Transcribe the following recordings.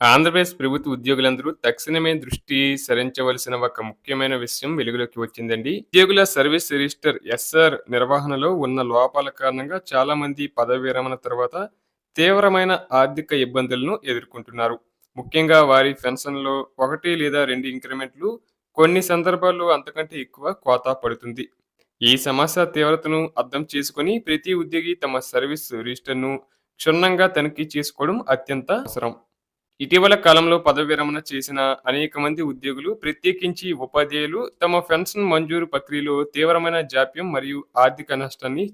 ఆంధ్రప్రదేశ్ ప్రభుత్వ ఉద్యోగులందరూ తక్షణమే దృష్టి సరించవలసిన ఒక ముఖ్యమైన విషయం వెలుగులోకి వచ్చిందండి. ఉద్యోగుల సర్వీస్ రిజిస్టర్ ఎస్ఆర్ నిర్వహణలో ఉన్న లోపాల కారణంగా చాలా మంది పదవి విరమణ తర్వాత తీవ్రమైన ఆర్థిక ఇబ్బందులను ఎదుర్కొంటున్నారు. ముఖ్యంగా వారి పెన్షన్లో ఒకటి లేదా రెండు ఇంక్రిమెంట్లు కొన్ని సందర్భాల్లో అంతకంటే ఎక్కువ కోతా పడుతుంది. ఈ సమస్య తీవ్రతను అర్థం చేసుకుని ప్రతి ఉద్యోగి తమ సర్వీస్ రిజిస్టర్ను క్షుణ్ణంగా తనిఖీ చేసుకోవడం అత్యంత అవసరం. ఇటీవల కాలంలో పదవి విరమణ చేసిన అనేక మంది ఉద్యోగులు ప్రత్యేకించి ఉపాధ్యాయులు తమ పెన్షన్ మంజూరు ప్రక్రియలో తీవ్రమైన జాప్యం మరియు ఆర్థిక నష్టాన్ని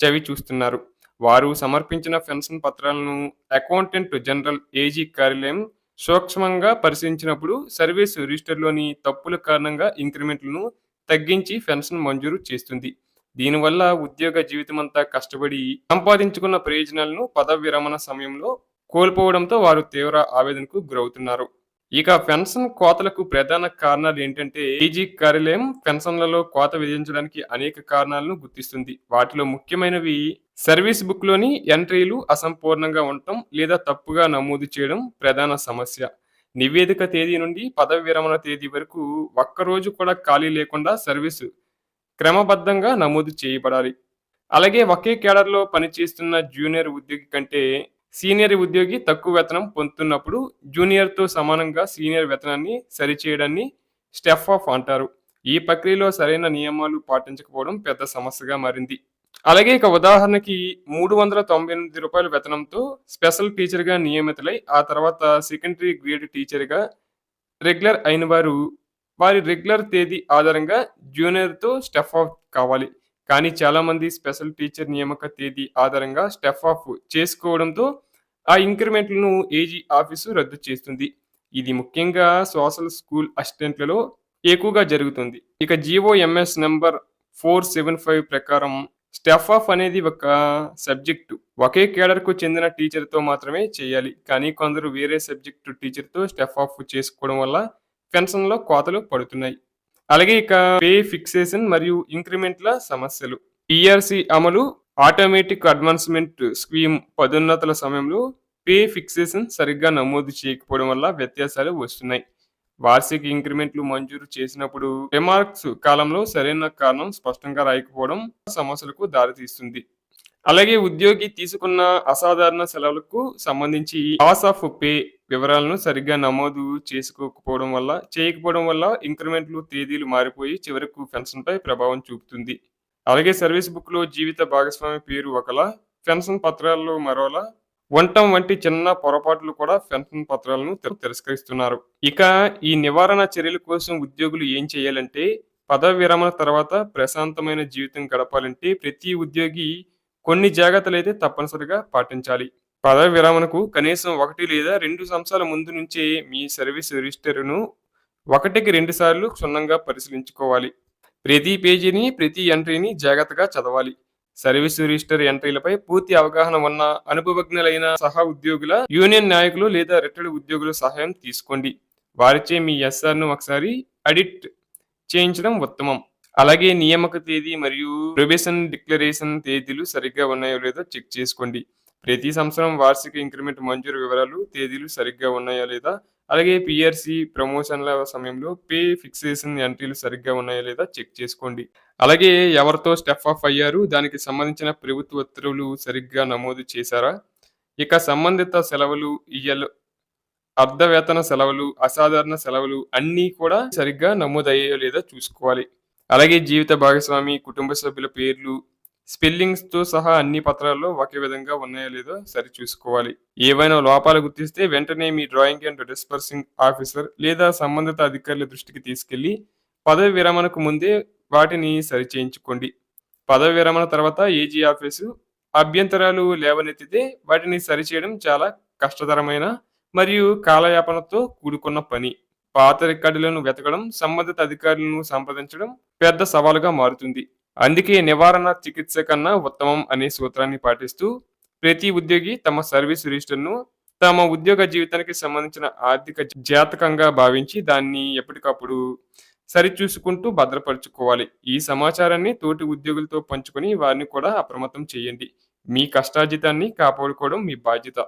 చవి చూస్తున్నారు వారు సమర్పించిన పెన్షన్ పత్రాలను అకౌంటెంట్ జనరల్ ఏజీ కార్యాలయం సూక్ష్మంగా పరిశీలించినప్పుడు సర్వీస్ రిజిస్టర్లోని తప్పుల కారణంగా ఇంక్రిమెంట్లను తగ్గించి పెన్షన్ మంజూరు చేస్తుంది. దీనివల్ల ఉద్యోగ జీవితమంతా కష్టపడి సంపాదించుకున్న ప్రయోజనాలను పదవి విరమణ సమయంలో కోల్పోవడంతో వారు తీవ్ర ఆవేదనకు గురవుతున్నారు. ఇక పెన్షన్ కోతలకు ప్రధాన కారణాలు ఏంటంటే ఈజీ కార్యాలయం పెన్షన్లలో కోత విధించడానికి అనేక కారణాలను గుర్తిస్తుంది. వాటిలో ముఖ్యమైనవి సర్వీస్ బుక్లోని ఎంట్రీలు అసంపూర్ణంగా ఉండటం లేదా తప్పుగా నమోదు చేయడం ప్రధాన సమస్య. నివేదిక తేదీ నుండి పదవి విరమణ తేదీ వరకు ఒక్కరోజు కూడా ఖాళీ లేకుండా సర్వీసు క్రమబద్ధంగా నమోదు చేయబడాలి. అలాగే ఒకే కేడర్లో పనిచేస్తున్న జూనియర్ ఉద్యోగి కంటే సీనియర్ ఉద్యోగి తక్కువ వేతనం పొందుతున్నప్పుడు జూనియర్తో సమానంగా సీనియర్ వేతనాన్ని సరిచేయడాన్ని స్టెఫ్ ఆఫ్ అంటారు. ఈ ప్రక్రియలో సరైన నియమాలు పాటించకపోవడం పెద్ద సమస్యగా మారింది. అలాగే ఇక ఉదాహరణకి మూడు వందల తొంభై ఎనిమిది రూపాయల వేతనంతో స్పెషల్ టీచర్గా నియమితులై ఆ తర్వాత సెకండరీ గ్రేడ్ టీచర్గా రెగ్యులర్ అయిన వారు వారి రెగ్యులర్ తేదీ ఆధారంగా జూనియర్తో స్టెఫ్ ఆఫ్ కావాలి. కానీ చాలామంది స్పెషల్ టీచర్ నియామక తేదీ ఆధారంగా స్టెఫ్ ఆఫ్ చేసుకోవడంతో ఆ ఇంక్రిమెంట్లను ఏజీ ఆఫీసు రద్దు చేస్తుంది. ఇది ముఖ్యంగా సోషల్ స్కూల్ అసిస్టెంట్లలో ఎక్కువగా జరుగుతుంది. ఇక GOMS number four seven five ప్రకారం స్టెఫ్ ఆఫ్ అనేది ఒక సబ్జెక్టు. ఒకే కేడర్కు చెందిన టీచర్తో మాత్రమే చేయాలి. కానీ కొందరు వేరే సబ్జెక్టు టీచర్తో స్టెఫ్ ఆఫ్ చేసుకోవడం వల్ల పెన్షన్లో కోతలు పడుతున్నాయి. అలాగే ఇక పే ఫిక్సేషన్ మరియు ఇంక్రిమెంట్ల సమస్యలు. పిఆర్సి అమలు ఆటోమేటిక్ అడ్వాన్స్మెంట్ స్కీమ్ పదోన్నతుల సమయంలో పే ఫిక్సేషన్ సరిగ్గా నమోదు చేయకపోవడం వల్ల వ్యత్యాసాలు వస్తున్నాయి. వార్షిక ఇంక్రిమెంట్లు మంజూరు చేసినప్పుడు రిమార్క్స్ కాలంలో సరైన కారణం స్పష్టంగా రాయకపోవడం సమస్యలకు దారితీస్తుంది. అలాగే ఉద్యోగి తీసుకున్న అసాధారణ సెలవులకు సంబంధించి లాస్ ఆఫ్ పే వివరాలను సరిగ్గా నమోదు చేసుకోకపోవడం వల్ల చేయకపోవడం వల్ల ఇంక్రిమెంట్లు తేదీలు మారిపోయి చివరకు పెన్షన్ పై ప్రభావం చూపుతుంది. అలాగే సర్వీస్ బుక్లో జీవిత భాగస్వామి పేరు ఒకలా పెన్షన్ పత్రాల్లో మరోలా వంటం వంటి చిన్న పొరపాట్లు కూడా పెన్షన్ పత్రాలను తిర- తిరస్కరిస్తున్నారు. ఇక ఈ నివారణ చర్యల కోసం ఉద్యోగులు ఏం చేయాలంటే పదవి విరమణ తర్వాత ప్రశాంతమైన జీవితం గడపాలంటే ప్రతి ఉద్యోగి కొన్ని జాగ్రత్తలు అయితే తప్పనిసరిగా పాటించాలి. పదవి విరమణకు కనీసం ఒకటి లేదా రెండు సంవత్సరాల ముందు నుంచే మీ సర్వీస్ రిజిస్టర్ను ఒకటికి రెండు సార్లు క్షుణ్ణంగా పరిశీలించుకోవాలి. ప్రతి పేజీని ప్రతి ఎంట్రీని జాగ్రత్తగా చదవాలి. సర్వీస్ రిజిస్టర్ ఎంట్రీలపై పూర్తి అవగాహన ఉన్న అనుభవజ్ఞులైన సహా ఉద్యోగుల యూనియన్ నాయకులు లేదా రిటైర్డ్ ఉద్యోగుల సహాయం తీసుకోండి. వారిచే మీ ఎస్ఆర్ను ఒకసారి అడిట్ చేయించడం ఉత్తమం. అలాగే నియామక తేదీ మరియు ప్రొబేషన్ డిక్లరేషన్ తేదీలు సరిగ్గా ఉన్నాయో లేదో చెక్ చేసుకోండి. ప్రతి సంవత్సరం వార్షిక ఇంక్రిమెంట్ మంజూరు వివరాలు తేదీలు సరిగ్గా ఉన్నాయా లేదా? అలాగే పిఆర్సి ప్రమోషన్ల సమయంలో పే ఫిక్సేషన్ ఎంట్రీలు సరిగ్గా ఉన్నాయా లేదా చెక్ చేసుకోండి. అలాగే ఎవరితో స్టెప్ ఆఫ్ అయ్యారు? దానికి సంబంధించిన ప్రభుత్వ ఉత్తర్వులు సరిగ్గా నమోదు చేశారా? ఇక సంబంధిత సెలవులు ఇయ్యలు అర్ధవేతన సెలవులు అసాధారణ సెలవులు అన్నీ కూడా సరిగ్గా నమోదయ్యాయో లేదా చూసుకోవాలి. అలాగే జీవిత భాగస్వామి కుటుంబ సభ్యుల పేర్లు స్పెల్లింగ్స్తో సహా అన్ని పత్రాల్లో ఒకే విధంగా ఉన్నాయో లేదో సరి చూసుకోవాలి. ఏవైనా లోపాలు గుర్తిస్తే వెంటనే మీ డ్రాయింగ్ అండ్ డిస్పర్సింగ్ ఆఫీసర్ లేదా సంబంధిత అధికారుల దృష్టికి తీసుకెళ్ళి పదవి విరమణకు ముందే వాటిని సరిచేయించుకోండి పదవి విరమణ తర్వాత ఏజీ ఆఫీసు అభ్యంతరాలు లేవనెత్తితే వాటిని సరిచేయడం చాలా కష్టతరమైన మరియు కాలయాపనతో కూడుకున్న పని. పాత రికార్డులను వెతకడం సంబంధిత అధికారులను సంప్రదించడం పెద్ద సవాలుగా మారుతుంది. అందుకే నివారణ చికిత్స కన్నా ఉత్తమం అనే సూత్రాన్ని పాటిస్తూ ప్రతి ఉద్యోగి తమ సర్వీస్ రిజిస్టర్ను తమ ఉద్యోగ జీవితానికి సంబంధించిన ఆర్థిక జాతకంగా భావించి దాన్ని ఎప్పటికప్పుడు సరిచూసుకుంటూ భద్రపరుచుకోవాలి. ఈ సమాచారాన్ని తోటి ఉద్యోగులతో పంచుకొని వారిని కూడా అప్రమత్తం చేయండి. మీ కష్టార్జితాన్ని కాపాడుకోవడం మీ బాధ్యత.